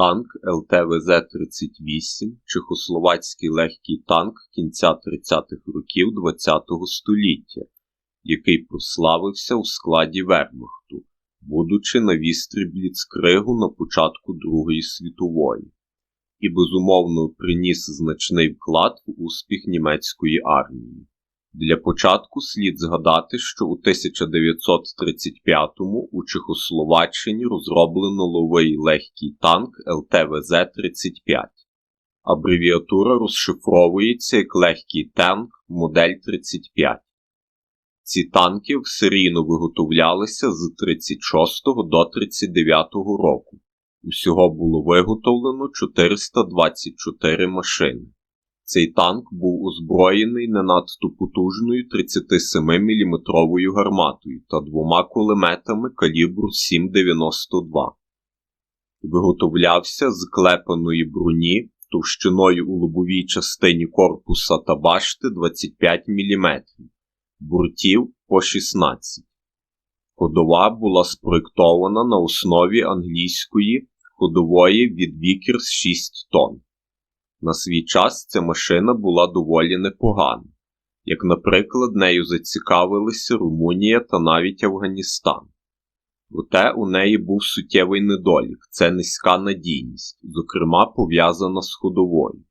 Танк ЛТВЗ-38 чехословацький легкий танк кінця 30-х років ХХ століття, який прославився у складі Вермахту, будучи на вістрі Бліцкригу на початку Другої світової, і безумовно приніс значний вклад в успіх німецької армії. Для початку слід згадати, що у 1935-му у Чехословаччині розроблено новий легкий танк ЛТВЗ-35. Абревіатура розшифровується як легкий танк модель 35. Ці танки серійно виготовлялися з 36 до 39 року. Усього було виготовлено 424 машини. Цей танк був озброєний не надто потужною 37-мм гарматою та двома кулеметами калібру 7,92. Виготовлявся з клепаної броні товщиною у лобовій частині корпуса та башти 25 мм, буртів по 16. Ходова була спроєктована на основі англійської ходової від Vickers 6 тонн. На свій час ця машина була доволі непогана, як, наприклад, нею зацікавилися Румунія та навіть Афганістан. Проте у неї був суттєвий недолік це низька надійність, зокрема пов'язана з ходовою.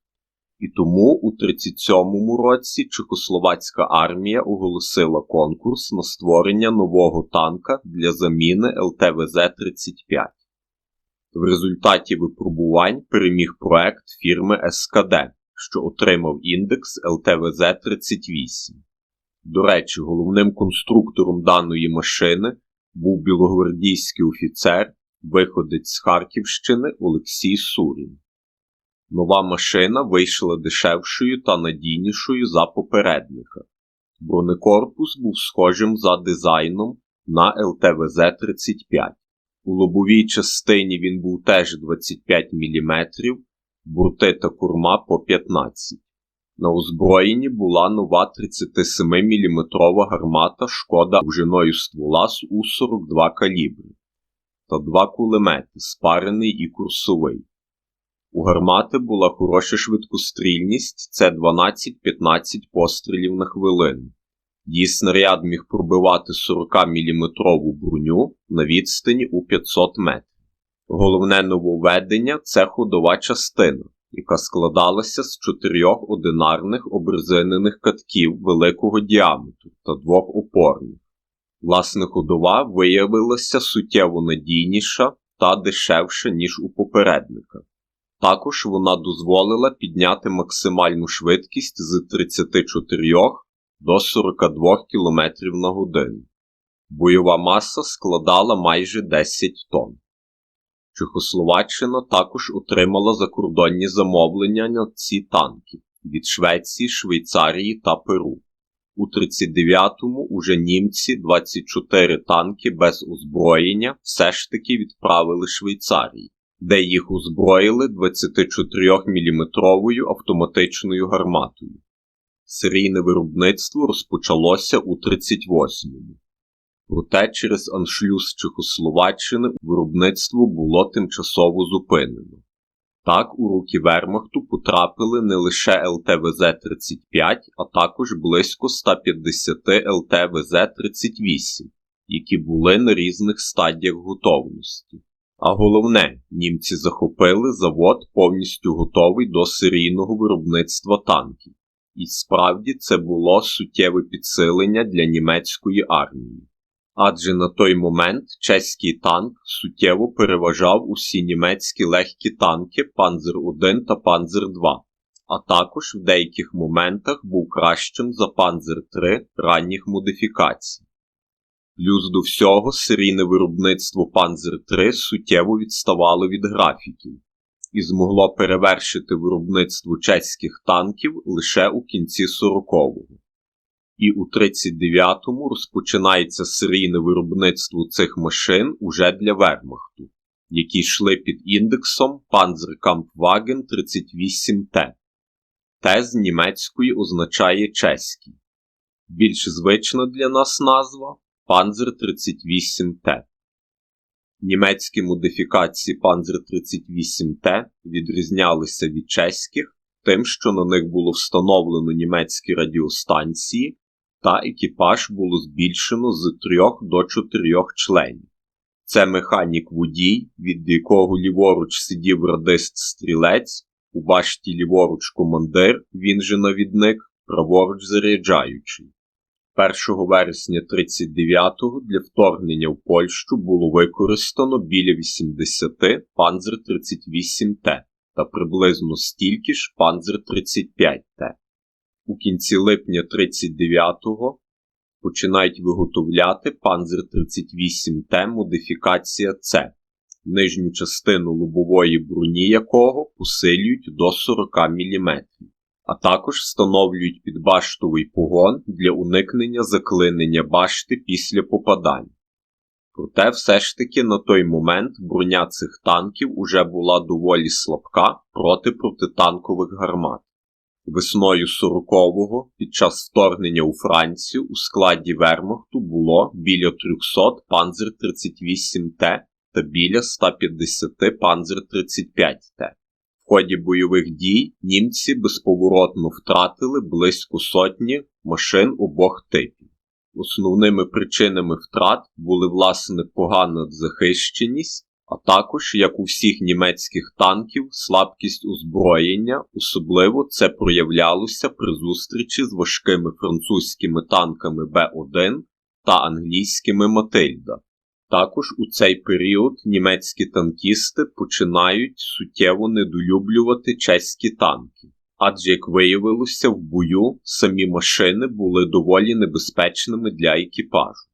І тому у 37-му році Чехословацька армія оголосила конкурс на створення нового танка для заміни ЛТВЗ-35. В результаті випробувань переміг проект фірми СКД, що отримав індекс ЛТВЗ-38. До речі, головним конструктором даної машини був білогвардійський офіцер, виходець з Харківщини Олексій Сурін. Нова машина вийшла дешевшою та надійнішою за попередника. Бронекорпус був схожим за дизайном на ЛТВЗ-35. У лобовій частині він був теж 25 мм, бурти та курма по 15 На озброєнні була нова 37-мм гармата шкода довжиною ствола з У-42 калібри та два кулемети, спарений і курсовий. У гармати була хороша швидкострільність це 12-15 пострілів на хвилину. Її снаряд міг пробивати 40-мм броню на відстані у 500 метрів. Головне нововведення це ходова частина, яка складалася з чотирьох одинарних обрезинених катків великого діаметру та двох опорних. Власне, ходова виявилася суттєво надійніша та дешевша, ніж у попередника. Також вона дозволила підняти максимальну швидкість з 34 до 42 км на годину. Бойова маса складала майже 10 тонн. Чехословаччина також отримала закордонні замовлення на ці танки від Швеції, Швейцарії та Перу. У 39-му уже німці 24 танки без озброєння все ж таки відправили Швейцарії, де їх озброїли 24-мм автоматичною гарматою. Серійне виробництво розпочалося у 38-му. Проте через аншлюз Чехословаччини виробництво було тимчасово зупинено. Так, у руки Вермахту потрапили не лише ЛТВЗ-35, а також близько 150 ЛТВЗ-38, які були на різних стадіях готовності. А головне, німці захопили завод повністю готовий до серійного виробництва танків. І справді це було суттєве підсилення для німецької армії. Адже на той момент чеський танк суттєво переважав усі німецькі легкі танки Панзер 1 та Панзер 2, а також в деяких моментах був кращим за Панзер 3 ранніх модифікацій. Плюс до всього серійне виробництво Панзер 3 суттєво відставало від графіків і змогло перевершити виробництво чеських танків лише у кінці 40-го. І у 39-му розпочинається серійне виробництво цих машин уже для Вермахту, які йшли під індексом Panzerkampfwagen 38T. Т з німецької означає чеський. Більш звична для нас назва Panzer 38T. Німецькі модифікації Panzer 38T відрізнялися від чеських тим, що на них було встановлено німецькі радіостанції, та екіпаж було збільшено з 3 до 4 членів. Це механік водій, від якого ліворуч сидів радист-стрілець, у башті ліворуч командир, він же навідник, праворуч заряджаючий. 1 вересня 39-го для вторгнення в Польщу було використано біля 80 Panzer 38Т та приблизно стільки ж Panzer 35Т. У кінці липня 39-го починають виготовляти Panzer 38Т модифікація С, нижню частину лобової броні якого посилюють до 40 мм а також встановлюють підбаштовий погон для уникнення заклинення башти після попадань. Проте все ж таки на той момент броня цих танків уже була доволі слабка проти протитанкових гармат. Весною 40-го під час вторгнення у Францію у складі Вермахту було біля 300 Panzer 38Т та біля 150 Panzer 35Т. Ході бойових дій німці безповоротно втратили близько сотні машин обох типів. Основними причинами втрат були власне погана захищеність, а також, як у всіх німецьких танків, слабкість озброєння, особливо це проявлялося при зустрічі з важкими французькими танками Б1 та англійськими Матильда. Також у цей період німецькі танкісти починають суттєво недолюблювати чеські танки, адже, як виявилося, в бою самі машини були доволі небезпечними для екіпажу,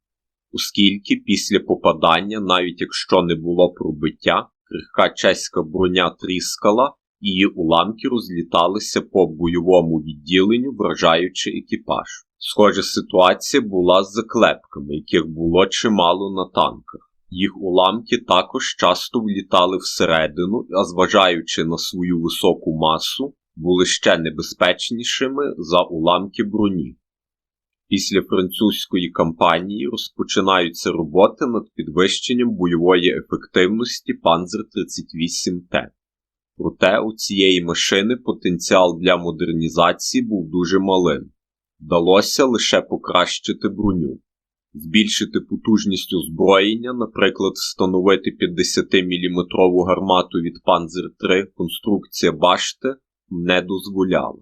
оскільки після попадання, навіть якщо не було пробиття, крихка чеська броня тріскала і її уламки розліталися по бойовому відділенню, вражаючи екіпаж. Схожа ситуація була з заклепками, яких було чимало на танках. Їх уламки також часто влітали всередину, а зважаючи на свою високу масу, були ще небезпечнішими за уламки броні. Після французької кампанії розпочинаються роботи над підвищенням бойової ефективності Panzer 38Т. Проте у цієї машини потенціал для модернізації був дуже малим вдалося лише покращити броню, збільшити потужність озброєння, наприклад, встановити 50-мм гармату від Panzer 3 конструкція башти не дозволяла.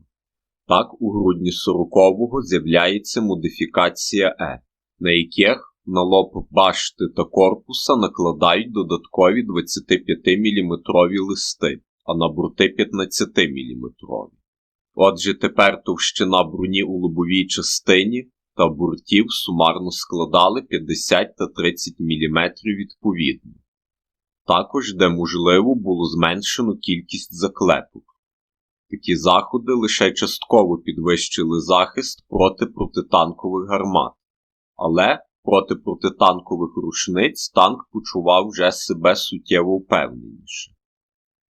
Так, у грудні 40-го з'являється модифікація Е, на яких на лоб башти та корпуса накладають додаткові 25-мм листи, а на борти 15-мм. Отже, тепер товщина броні у лобовій частині та бортів сумарно складали 50 та 30 мм відповідно. Також, де можливо, було зменшено кількість заклепок. Такі заходи лише частково підвищили захист проти протитанкових гармат, але проти протитанкових рушниць танк почував вже себе суттєво впевненіше.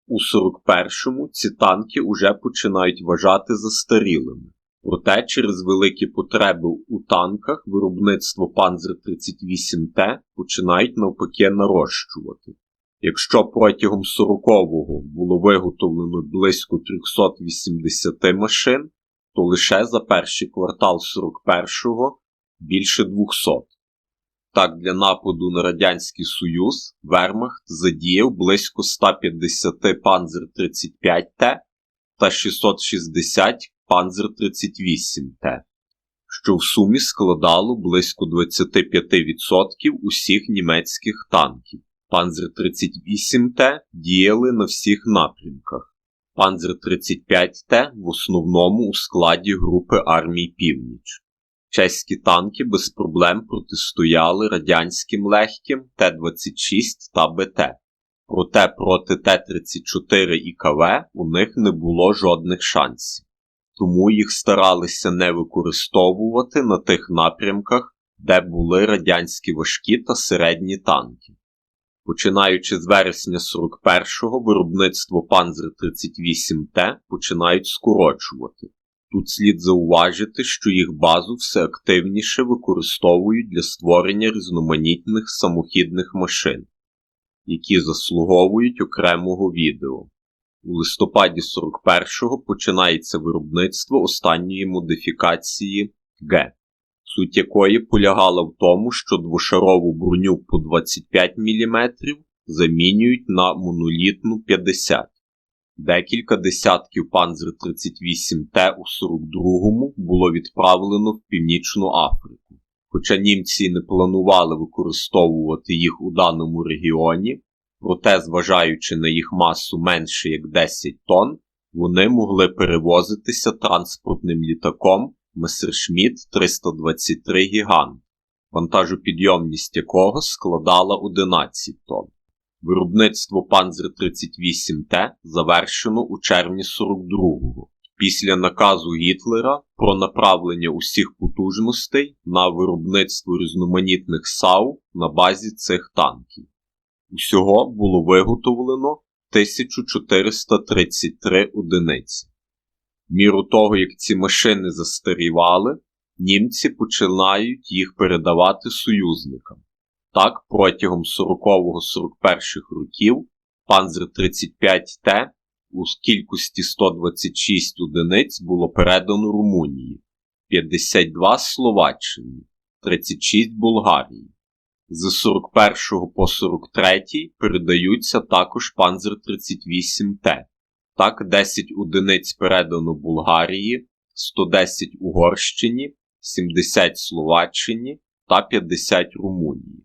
У 41-му ці танки уже починають вважати застарілими. Проте через великі потреби у танках виробництво Panzer 38Т починають навпаки нарощувати. Якщо протягом 40-го було виготовлено близько 380 машин, то лише за перший квартал 41-го більше 200. Так, для нападу на Радянський Союз Вермахт задіяв близько 150 Panzer 35Т та 660 Panzer 38Т, що в сумі складало близько 25% усіх німецьких танків. Panzer 38Т діяли на всіх напрямках. Panzer 35Т в основному у складі групи армій Північ. Чеські танки без проблем протистояли радянським легким Т-26 та БТ. Проте проти Т-34 і КВ у них не було жодних шансів. Тому їх старалися не використовувати на тих напрямках, де були радянські важкі та середні танки. Починаючи з вересня 41-го, виробництво Panzer 38Т починають скорочувати. Тут слід зауважити, що їх базу все активніше використовують для створення різноманітних самохідних машин. які заслуговують окремого відео. У листопаді 41-го починається виробництво останньої модифікації Г, суть якої полягала в тому, що двошарову броню по 25 мм замінюють на монолітну 50 Декілька десятків Панзер 38Т у 42-му було відправлено в Північну Африку. Хоча німці не планували використовувати їх у даному регіоні, проте, зважаючи на їх масу менше як 10 тонн, вони могли перевозитися транспортним літаком Месершмітт 323 Гігант, вантажопідйомність якого складала 11 тонн. Виробництво Панзер 38Т завершено у червні 42-го, після наказу Гітлера про направлення усіх потужностей на виробництво різноманітних САУ на базі цих танків. Усього було виготовлено 1433 одиниці. Міру того, як ці машини застарівали, німці починають їх передавати союзникам. Так, протягом 40-41 років Панзер 35Т у кількості 126 одиниць було передано Румунії, 52 Словаччині, 36 Болгарії. З 41 по 43 передаються також Панзер 38Т. Так, 10 одиниць передано Болгарії, 110 Угорщині, 70 Словаччині та 50 Румунії.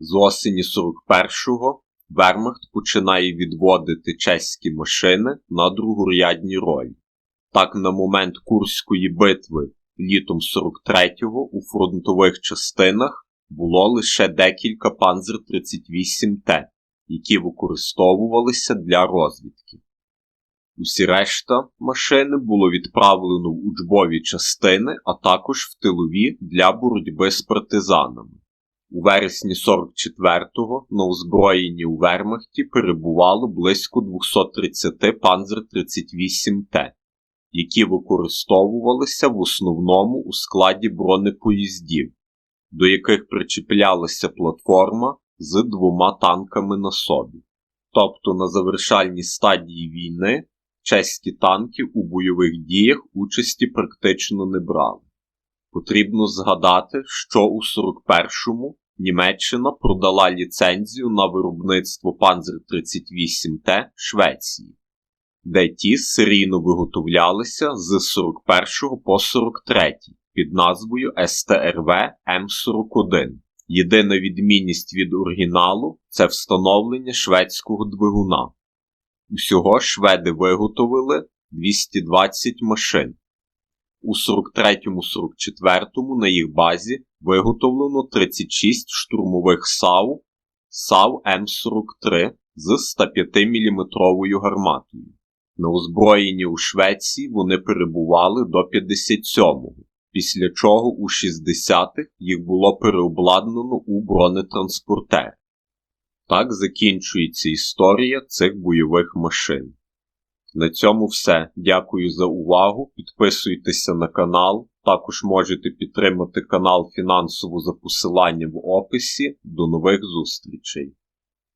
З осені 41-го Вермахт починає відводити чеські машини на другорядні ролі. Так, на момент Курської битви літом 43-го у фронтових частинах було лише декілька Панзер 38Т, які використовувалися для розвідки. Усі решта машини було відправлено в учбові частини, а також в тилові для боротьби з партизанами. У вересні 44-го на озброєнні у Вермахті перебувало близько 230 Панзер 38Т, які використовувалися в основному у складі бронепоїздів, до яких причіплялася платформа з двома танками на собі. Тобто на завершальній стадії війни чеські танки у бойових діях участі практично не брали. Потрібно згадати, що у 41-му Німеччина продала ліцензію на виробництво Панзер 38Т Швеції, де ті серійно виготовлялися з 41 по 43 під назвою СТРВ М41. Єдина відмінність від оригіналу це встановлення шведського двигуна. Усього шведи виготовили 220 машин. У 43-44 на їх базі виготовлено 36 штурмових САУ САУ М43 з 105 мм гарматою. На озброєнні у Швеції вони перебували до 57-го, після чого у 60-х їх було переобладнано у бронетранспортери. Так закінчується історія цих бойових машин. На цьому все. Дякую за увагу. Підписуйтеся на канал. Також можете підтримати канал фінансово за посиланням в описі. До нових зустрічей!